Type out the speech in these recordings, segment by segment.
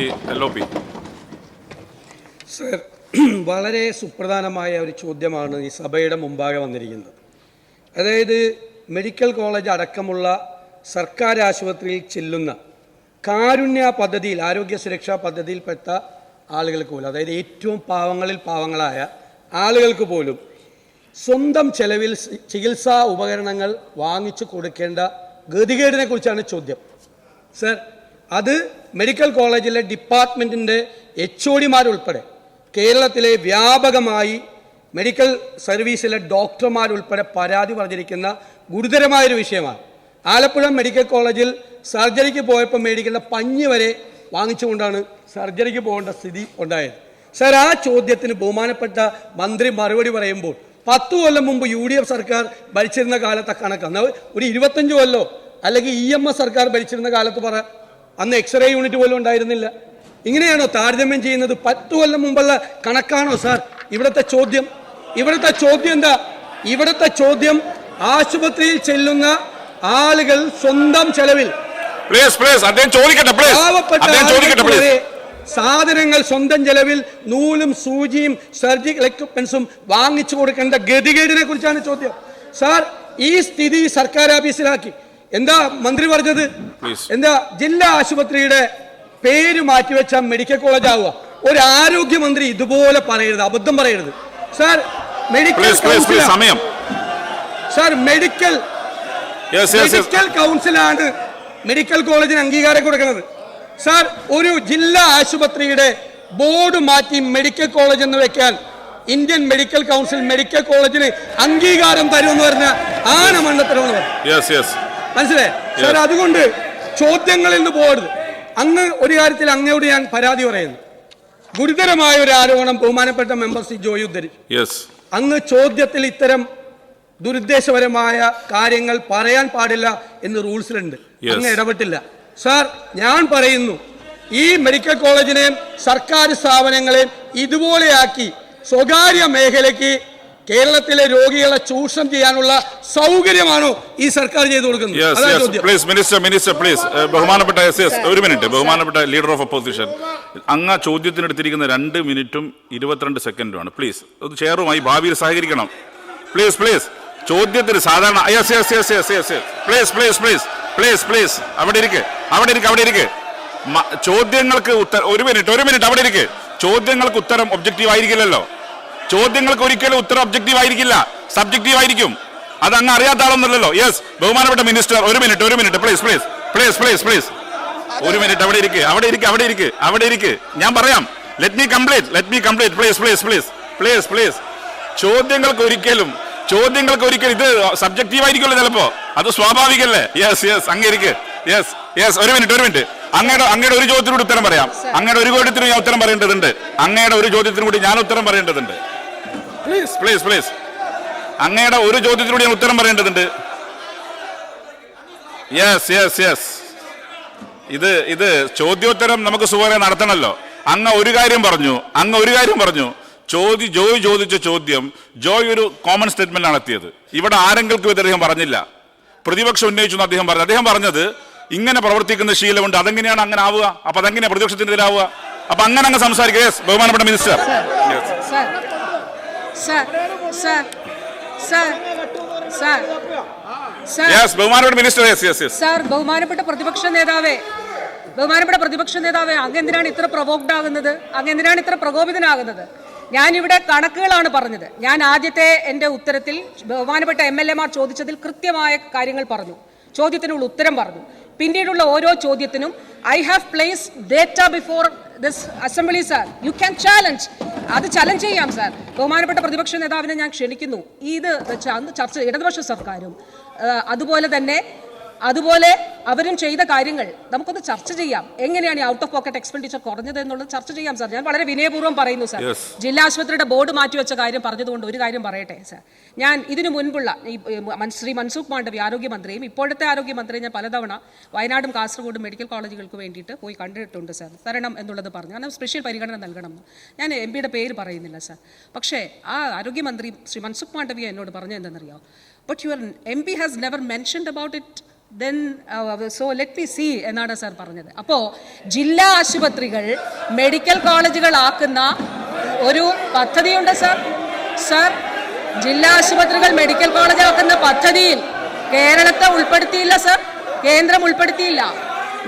Shri L O P sir വളരെ സുപ്രധാനമായ ഒരു ചോദ്യമാണ് ഈ സഭയുടെ മുമ്പാകെ വന്നിരിക്കുന്നത്. അതായത് മെഡിക്കൽ കോളേജ് അടക്കമുള്ള സർക്കാർ ആശുപത്രിയിൽ ചെല്ലുന്ന കാരുണ്യ പദ്ധതിയിൽ ആരോഗ്യ സുരക്ഷാ പദ്ധതിയിൽപ്പെട്ട ആളുകൾക്ക് പോലും അതായത് ഏറ്റവും പാവങ്ങളിൽ പാവങ്ങളായ ആളുകൾക്ക് പോലും സ്വന്തം ചെലവിൽ ചികിത്സാ ഉപകരണങ്ങൾ വാങ്ങിച്ചു കൊടുക്കേണ്ട ഗതികേടിനെ കുറിച്ചാണ് ചോദ്യം. സർ അത് മെഡിക്കൽ കോളേജിലെ ഡിപ്പാർട്ട്മെന്റിന്റെ എച്ച് ഒ ഡിമാരുൾപ്പെടെ കേരളത്തിലെ വ്യാപകമായി മെഡിക്കൽ സർവീസിലെ ഡോക്ടർമാരുൾപ്പെടെ പരാതി പറഞ്ഞിരിക്കുന്ന ഗുരുതരമായൊരു വിഷയമാണ്. ആലപ്പുഴ മെഡിക്കൽ കോളേജിൽ സർജറിക്ക് പോയപ്പോൾ മേടിക്കേണ്ട പഞ്ഞ് വരെ വാങ്ങിച്ചുകൊണ്ടാണ് സർജറിക്ക് പോകേണ്ട സ്ഥിതി ഉണ്ടായത്. സർ ആ ചോദ്യത്തിന് ബഹുമാനപ്പെട്ട മന്ത്രി മറുപടി പറയുമ്പോൾ പത്തു കൊല്ലം മുമ്പ് യു ഡി എഫ് സർക്കാർ ഭരിച്ചിരുന്ന കാലത്തെ കണക്ക് ഒരു ഇരുപത്തഞ്ച് കൊല്ലോ അല്ലെങ്കിൽ ഇ എം എസ് സർക്കാർ ഭരിച്ചിരുന്ന കാലത്ത് പറ അന്ന് എക്സ്റേ യൂണിറ്റ് പോലും ഉണ്ടായിരുന്നില്ല. ഇങ്ങനെയാണോ താരതമ്യം ചെയ്യുന്നത്? പത്തു കൊല്ലം മുമ്പുള്ള കണക്കാണോ സാർ? ഇവിടുത്തെ ചോദ്യം. ഇവിടുത്തെ ചോദ്യം എന്താ? ഇവിടുത്തെ ചോദ്യം ആശുപത്രിയിൽ ചെല്ലുന്ന ആളുകൾ സ്വന്തം ചെലവിൽ. സാധനങ്ങൾ സ്വന്തം ചെലവിൽ നൂലും സൂചിയും സർജിക്കൽ എക്യുപ്മെന്റ്സും വാങ്ങിച്ചു കൊടുക്കേണ്ട ഗതികേടിനെ കുറിച്ചാണ് ചോദ്യം. സാർ ഈ സ്ഥിതി സർക്കാർ ഓഫീസിലാക്കി എന്താ മന്ത്രി പറഞ്ഞത്? എന്താ ജില്ലാ ആശുപത്രിയുടെ പേര് മാറ്റിവെച്ച മെഡിക്കൽ കോളേജ് ആവുക? ഒരു ആരോഗ്യമന്ത്രി ഇതുപോലെ പറയരുത് അബദ്ധം പറയരുത്. സാർ മെഡിക്കൽ സമയം. സാർ മെഡിക്കൽ മെഡിക്കൽ കൗൺസിലാണ് മെഡിക്കൽ കോളേജിന് അംഗീകാരം കൊടുക്കുന്നത്. സാർ ഒരു ജില്ലാ ആശുപത്രിയുടെ ബോർഡ് മാറ്റി മെഡിക്കൽ കോളേജ് എന്ന് വെക്കാൻ ഇന്ത്യൻ മെഡിക്കൽ കൗൺസിൽ മെഡിക്കൽ കോളേജിന് അംഗീകാരം തരുമെന്ന് പറഞ്ഞ ആന മണ്ടത്തരമെന്ന് പറഞ്ഞു മനസ്സിലായേ? സാർ അതുകൊണ്ട് ചോദ്യങ്ങളിൽ നിന്ന് പോകരുത്. അങ്ങ് ഒരു കാര്യത്തിൽ അങ്ങയോട് ഞാൻ പരാതി പറയുന്നു. ഗുരുതരമായ ഒരു ആരോപണം ബഹുമാനപ്പെട്ട മെമ്പർ സി ജോയി ഉദ്ധരിച്ചു അങ്ങ് ചോദ്യത്തിൽ ഇത്തരം ദുരുദ്ദേശപരമായ കാര്യങ്ങൾ പറയാൻ പാടില്ല എന്ന് റൂൾസിലുണ്ട്. അങ്ങ് ഇടപെട്ടില്ല. സാർ ഞാൻ പറയുന്നു ഈ മെഡിക്കൽ കോളേജിനെയും സർക്കാർ സ്ഥാപനങ്ങളെയും ഇതുപോലെയാക്കി സ്വകാര്യ മേഖലയ്ക്ക് കേരളത്തിലെ രോഗികളെ ചൂഷണം ചെയ്യാനുള്ള സൗകര്യമാണ് ഈ സർക്കാർ ചെയ്തു കൊടുക്കുന്നത്? പ്ലീസ് മിനിസ്റ്റർ മിനിസ്റ്റർ പ്ലീസ് ബഹുമാനപ്പെട്ട എസ് എസ് ഒരു മിനിറ്റ് ബഹുമാനപ്പെട്ട ലീഡർ ഓഫ് ഒപ്പോസിഷൻ അങ്ങ് ചോദ്യത്തിന് എടുത്തിരിക്കുന്ന രണ്ട് മിനിറ്റും ഇരുപത്തിരണ്ട് സെക്കൻഡുമാണ് പ്ലീസ് അത് ചെയറുമായി ഭാവിയിൽ സഹകരിക്കണം. പ്ലീസ് പ്ലീസ് ചോദ്യത്തിന് സാധാരണ yes yes yes yes yes please please please please please അവിടെ ഇരിക്ക്. അവിടെ ഇരിക്ക് അവിടെ ഇരിക്ക്. ചോദ്യങ്ങൾക്ക് ഉത്തരം ഒരു മിനിറ്റ് ഒരു മിനിറ്റ് അവിടെ ഇരിക്ക്. ചോദ്യങ്ങൾക്ക് ഉത്തരം ഒബ്ജക്റ്റീവ് ആയിരിക്കില്ലല്ലോ. ചോദ്യങ്ങൾക്ക് ഒരിക്കലും ഉത്തരം ഒബ്ജക്റ്റീവ് ആയിരിക്കില്ല. സബ്ജക്റ്റീവ് ആയിരിക്കും. അത് അങ്ങ് അറിയാത്ത ആളൊന്നുമല്ലല്ലോ. യെസ് ബഹുമാനപ്പെട്ട മിനിസ്റ്റർ ഒരു മിനിറ്റ് ഒരു minute please please please please please ഒരു മിനിറ്റ് അവിടെ ഇരിക്ക് അവിടെ ഇരിക്ക് അവിടെ ഇരിക്ക് അവിടെ ഇരിക്ക്. ഞാൻ പറയാം. Let me complete let me complete please please please please please ചോദ്യങ്ങൾക്ക് ഒരിക്കലും ചോദ്യങ്ങൾക്ക് ഒരിക്കലും ഇത് സബ്ജക്റ്റീവ് ആയിരിക്കുമല്ലോ ചിലപ്പോ. അത് സ്വാഭാവികല്ലേ യെസ് യെസ് അങ്ങ് ഇരിക്ക്. യെസ് യെസ് ഒരു മിനിറ്റ് ഒരു മിനിറ്റ് അങ്ങയുടെ അങ്ങയുടെ ഒരു ചോദ്യത്തിനോട് ഉത്തരം പറയാം. അങ്ങയുടെ ഒരു ചോദ്യത്തിന് ഞാൻ ഉത്തരം പറയേണ്ടതുണ്ട്. അങ്ങയുടെ ഒരു ചോദ്യത്തിനും കൂടി ഞാൻ ഉത്തരം പറയേണ്ടതുണ്ട്. പ്ലീസ് പ്ലീസ് പ്ലീസ് അങ്ങയുടെ ഒരു ചോദ്യത്തിലൂടെ ഞാൻ ഉത്തരം പറയേണ്ടതുണ്ട്. യെസ് യെസ് യെസ് ഇത് ഇത് ചോദ്യോത്തരം നമുക്ക് സുഖരെ നടത്തണമല്ലോ. അങ്ങ് ഒരു കാര്യം പറഞ്ഞു അങ്ങ് ഒരു കാര്യം പറഞ്ഞു. ചോദ്യ ജോയ് ചോദിച്ച ചോദ്യം ജോയ് ഒരു കോമൺ സ്റ്റേറ്റ്മെന്റ് എത്തിയത്. ഇവിടെ ആരെങ്കിലും ഇത് അദ്ദേഹം പറഞ്ഞില്ല. പ്രതിപക്ഷം ഉന്നയിച്ചു എന്ന് അദ്ദേഹം പറഞ്ഞു. അദ്ദേഹം പറഞ്ഞത് ഇങ്ങനെ പ്രവർത്തിക്കുന്ന ശീലമുണ്ട് അതെങ്ങനെയാണ് അങ്ങനെ ആവുക? അപ്പൊ അതെങ്ങനെയാണ് പ്രതിപക്ഷത്തിനെതിരാവുക? അപ്പൊ അങ്ങനെ അങ്ങ് സംസാരിക്കുക. യെസ് ബഹുമാനപ്പെട്ട മിനിസ്റ്റർ Sir, ബഹുമാനപ്പെട്ട പ്രതിപക്ഷ നേതാവേ ബഹുമാനപ്പെട്ട പ്രതിപക്ഷ നേതാവേ അങ്ങ് എന്തിനാണ് ഇത്ര പ്രവോക്ഡ് ആകുന്നത്? അങ്ങ് എന്തിനാണ് ഇത്ര പ്രകോപിതനാകുന്നത്? ഞാനിവിടെ കണക്കുകളാണ് പറഞ്ഞത്. ഞാൻ ആദ്യത്തെ എന്റെ ഉത്തരത്തിൽ ബഹുമാനപ്പെട്ട എം എൽ എമാർ ചോദിച്ചതിൽ കൃത്യമായ കാര്യങ്ങൾ പറഞ്ഞു. ചോദ്യത്തിനുള്ള ഉത്തരം പറഞ്ഞു. പിന്നീടുള്ള ഓരോ ചോദ്യത്തിനും I have place data before this assembly sir you can challenge അത് ചലഞ്ച് ചെയ്യാം സാർ ബഹുമാനപ്പെട്ട പ്രതിപക്ഷ നേതാവിനെ ഞാൻ ക്ഷണിക്കുന്നു. ഇത് ചർച്ച ഇടതുപക്ഷ സർക്കാരും അതുപോലെ തന്നെ അതുപോലെ അവരും ചെയ്ത കാര്യങ്ങൾ നമുക്കൊന്ന് ചർച്ച ചെയ്യാം. എങ്ങനെയാണ് ഈ ഔട്ട് ഓഫ് പോക്കറ്റ് എക്സ്പെൻഡിച്ചർ കുറഞ്ഞത് എന്നുള്ളത് ചർച്ച ചെയ്യാം സാർ ഞാൻ വളരെ വിനയപൂർവം പറയുന്നു സാർ ജില്ലാ ആശുപത്രിയുടെ ബോർഡ് മാറ്റിവെച്ച കാര്യം പറഞ്ഞതുകൊണ്ട് ഒരു കാര്യം പറയട്ടെ സാർ ഞാൻ ഇതിനു മുൻപുള്ള ശ്രീ മൻസൂഖ് മാണ്ഡവി ആരോഗ്യമന്ത്രിയും ഇപ്പോഴത്തെ ആരോഗ്യമന്ത്രിയും ഞാൻ പലതവണ വയനാടും കാസർഗോഡും മെഡിക്കൽ കോളേജുകൾക്ക് വേണ്ടിയിട്ട് പോയി കണ്ടിട്ടുണ്ട് സാർ തരണം എന്നുള്ളത് പറഞ്ഞു. കാരണം സ്പെഷ്യൽ പരിഗണന നൽകണം. ഞാൻ എം പിയുടെ പേര് പറയുന്നില്ല സാർ പക്ഷേ ആ ആരോഗ്യമന്ത്രി ശ്രീ മൻസുഖ് മാണ്ഡവി എന്നോട് പറഞ്ഞു എന്തെന്നറിയോ but your M P has never mentioned about it then so let me see എന്നാണ് സാർ പറഞ്ഞത്. അപ്പോൾ ജില്ലാ ആശുപത്രികൾ മെഡിക്കൽ കോളേജുകളാക്കുന്ന ഒരു പദ്ധതിയുണ്ട് സാർ സാർ ജില്ലാ ആശുപത്രികൾ മെഡിക്കൽ കോളേജാക്കുന്ന പദ്ധതിയിൽ കേരളത്തെ ഉൾപ്പെടുത്തിയില്ല സാർ കേന്ദ്രം ഉൾപ്പെടുത്തിയില്ല.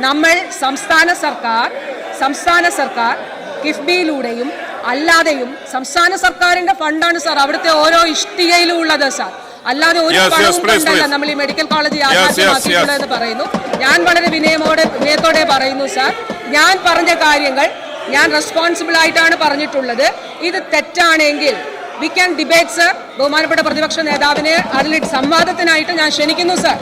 നമ്മൾ സംസ്ഥാന സർക്കാർ സംസ്ഥാന സർക്കാർ കിഫ്ബിയിലൂടെയും അല്ലാതെയും സംസ്ഥാന സർക്കാരിന്റെ ഫണ്ടാണ് സാർ അവിടുത്തെ ഓരോ ഇഷ്ടികയിലും ഉള്ളത് സാർ അല്ലാതെ ഒരു പണവും കൊണ്ടല്ല നമ്മൾ ഈ മെഡിക്കൽ കോളേജ് യാഥാർത്ഥ്യമാക്കിയിട്ടുള്ളത് എന്ന് പറയുന്നു. ഞാൻ വളരെ വിനയമോടെ വിനയത്തോടെ പറയുന്നു സാർ ഞാൻ പറഞ്ഞ കാര്യങ്ങൾ ഞാൻ റെസ്പോൺസിബിൾ ആയിട്ടാണ് പറഞ്ഞിട്ടുള്ളത്. ഇത് തെറ്റാണെങ്കിൽ വി ക്യാൻ ഡിബേറ്റ് സർ ബഹുമാനപ്പെട്ട പ്രതിപക്ഷ നേതാവിനെ അതിൽ സംവാദത്തിനായിട്ട് ഞാൻ ക്ഷണിക്കുന്നു സർ